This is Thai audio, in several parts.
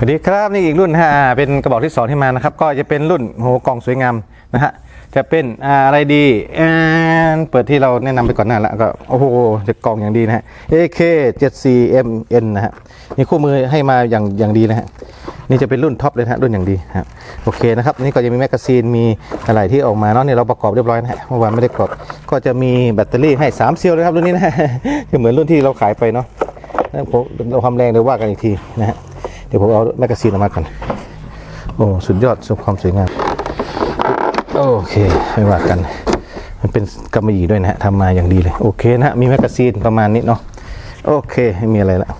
สวัสดีครับนี่อีกรุ่นฮะเป็นกระบอกที่สองที่มานะครับ ก็จะเป็นรุ่นโหกล่องสวยงามนะฮะจะเป็นอะไรดีเปิดที่เราแนะนำไปก่อนหน้าแล้วก็โอ้โหจะกล่องอย่างดีนะฮะ AK 74MN นะฮะนี่คู่มือให้มาอย่างอย่างดีนะฮะนี่จะเป็นรุ่นท็อปเลยนะฮะรุ่นอย่างดีนะฮะโอเคนะครับนี่ก็จะมีแมกกาซีนมีอะไรที่ออกมาเนาะนี่เราประกอบเรียบร้อยนะฮะเมื่อวานไม่ได้ประกอบก็จะมีแบตเตอรี่ให้3เซลล์เลยครับรุ่นนี้นะจะเหมือนรุ่นที่เราขายไปเนาะเราความแรงเดี๋ยวว่ากันอีกทีนะฮะ เดี๋ยวผมเอาแมกกาซีนออกมาก่อนโอ้สุดยอดสุดความสวยงามโอเคไม่ว่ากัน มันเป็นกำมะหยี่ด้วยนะฮะทำมาอย่างดีเลย โอเคนะมีแมกกาซีนประมาณนี้เนาะโอเคไม่มีอะไรละ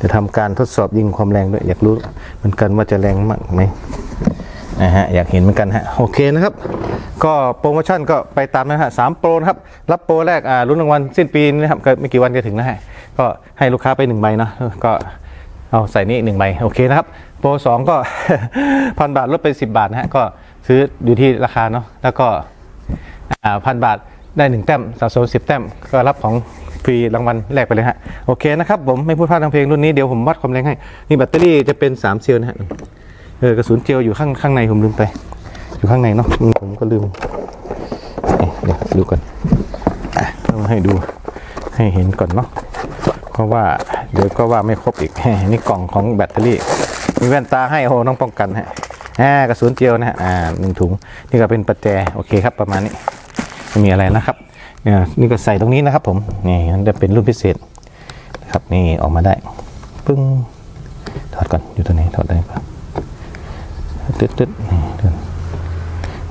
จะทำการทดสอบยิงความแรงด้วย อยากรู้เหมือนกันว่าจะแรงมากไหมนะฮะอยากเห็นเหมือนกันฮะโอเคนะครับ ก็โปรโมชั่นก็ไปตามนะฮะสามโปรนะครับ รับโปรแรกอ่ารุ่นรางวัลสิ้นปีนะครับก็ไม่กี่วันจะถึงนะฮะก็ให้ลูกค้าไปหนึ่งใบเนาะก็ เอาใส่นี่หนึ่งใบโอเคนะครับ โปรสองก็พันบาทลดไปสิบาทนะฮะก็ซื้ออยู่ที่ราคาเนาะแล้วก็พันบาทได้หนึ่งแต้มสะสมสิบแต้มก็รับของฟรีรางวัลแรกไปเลยฮะโอเคนะครับผมไม่พูดพลาดทางเพลงรุ่นนี้เดี๋ยวผมวัดความแรงให้นี่แบตเตอรี่จะเป็น3เซลล์นะฮะเออกระสุนเจลอยู่ข้างข้างในผมลืมไป อยู่ข้างในเนาะผมก็ลืมเดี๋ยวดูก่อนเอาให้ดูให้เห็นก่อนเนาะเพราะว่า เดี๋ยวก็ว่าไม่ครบอีก นี่กล่องของแบตเตอรี่ มีแว่นตาให้โอ้ต้องป้องกันฮะอ่ากระสุนเจียวนะฮะอ่าหนึ่งถุง นี่ก็เป็นประแจโอเคครับประมาณนี้ไม่มีอะไรนะครับเนี่ยนี่ก็ใส่ตรงนี้นะครับผมนี่มันจะเป็นรุ่นพิเศษนะครับนี่ออกมาได้ปึ้งถอดก่อนอยู่ตัวนี้ถอดได้ปะตึ๊ดตึ๊ดนี่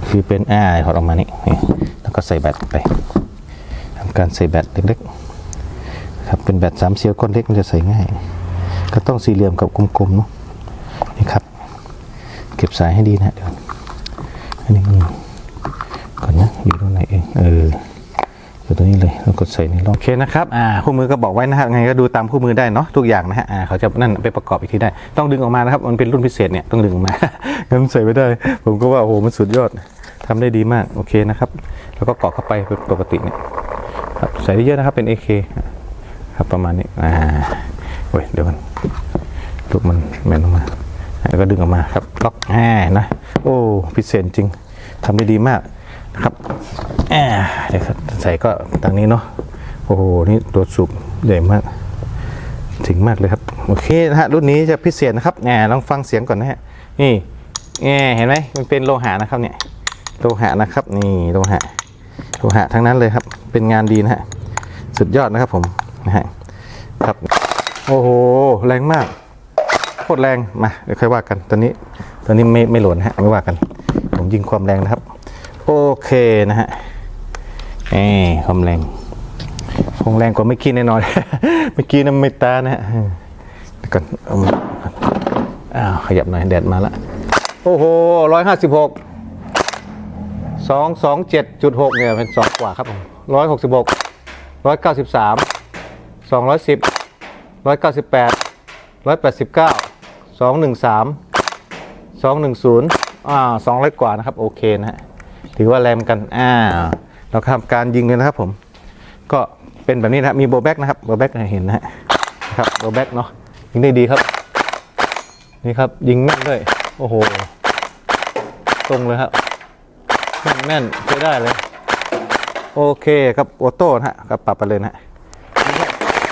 คือเป็นอ่าถอดออกมานี่นี่แล้วก็ใส่แบตไปทำการใส่แบตเล็กๆ ครับ เป็นแบตสามเซลล์ก้อนเล็กมันจะใส่ง่าย ก็ต้องสี่เหลี่ยมกับกลมๆเนาะนี่ครับ เก็บสายให้ดีนะเดี๋ยวอันนี้ก่อนนะอยู่ตรงไหนเองเอออยู่ตรงนี้เลยแล้วกดใส่ในร่องโอเคนะครับอ่าคู่มือก็บอกไว้นะฮะไงก็ดูตามคู่มือได้เนาะทุกอย่างนะฮะอ่าเขาจะนั่นไปประกอบอีกทีได้ ต้องดึงออกมานะครับมันเป็นรุ่นพิเศษเนี่ยต้องดึงออกมางั้นใส่ไม่ได้ ผมก็ว่าโอ้โหมันสุดยอดทำได้ดีมากโอเคนะครับ แล้วก็เกาะเข้าไปเป็นปกติเนี่ยครับใส่ได้เยอะนะครับเป็น AK ครับ ครับ ประมาณนี้อ่าเว้ยเดี๋ยวกันลูกมันแมนออกมาแล้วก็ดึงออกมาครับล็อกแอ่นะ โอ้พิเศษจริงทำได้ดีมากนะครับแอ่เดี๋ยวใส่ก็ทางนี้เนาะโอ้โหนี่ตัวสูบใหญ่มากถึงมากเลยครับ โอเคนะฮะรุ่นนี้จะพิเศษนะครับแหมลองฟังเสียงก่อนนะฮะนี่แหมเห็นไหมมันเป็นโลหะนะครับเนี่ยโลหะนะครับ นี่โลหะโลหะทั้งนั้นเลยครับ เป็นงานดีนะฮะ สุดยอดนะครับผม นะฮะครับโอ้โหแรงมากโคตรแรงมาเดี๋ยวค่อยว่ากันตอนนี้ตอนนี้ไม่ไม่หล่นฮะไม่ว่ากัน ผมยิงความแรงนะครับ โอเคนะฮะเอ้ความแรงคงแรงกว่าเมื่อกี้แน่นอนเมื่อกี้น้ำไม่ตานะฮะเดี๋ยวก่อนอ้าวขยับหน่อยแดดมาละโอ้โหร้อยห้าสิบหกสองสองเจ็ดจุดหกเนี่ยเป็นสองกว่าครับผมร้อยหกสิบหกร้อยเก้าสิบสาม สองร้อยสิบร้อยเก้าสิบแปดร้อยแปดสิบเก้าสองหนึ่งสามสองหนึ่งศูนย์อ่าสองร้อยกว่านะครับ โอเคนะฮะ ถือว่าแรงเหมือนกัน อ่า เราทำการยิงเลยนะครับผม ก็เป็นแบบนี้นะครับ มีโบแบ็กนะครับ โบแบ็กเห็นนะฮะครับ โบแบ็กเนาะ ยิงได้ดีครับ นี่ครับ ยิงแม่นด้วย โอ้โห ตรงเลยครับ แม่นแม่นใช้ได้เลย โอเคครับ ออโต้นะฮะครับปรับไปเลยนะฮะ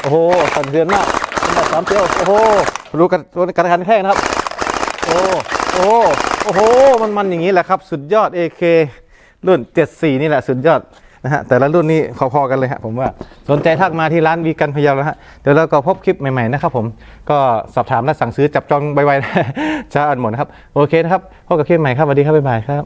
โอ้โหสั่นเทือนมากขนาดสามเที่ยวโอ้โหดูกันดูการแข่งแข่งนะครับ โอ้โอ้โอ้โหมันมันอย่างนี้แหละครับ สุดยอด AK รุ่น 74 นี่แหละสุดยอดนะฮะแต่ละรุ่นนี้พอๆกันเลยฮะผมว่าสนใจทักมาที่ร้านวีกันพยาแล้วฮะเดี๋ยวเราก็พบคลิปใหม่ๆนะครับผมก็สอบถามและสั่งซื้อจับจองไวๆนะช้าอันหมดนะครับ โอเคนะครับพบกับคลิปใหม่ครับสวัสดีครับบ๊ายบายครับ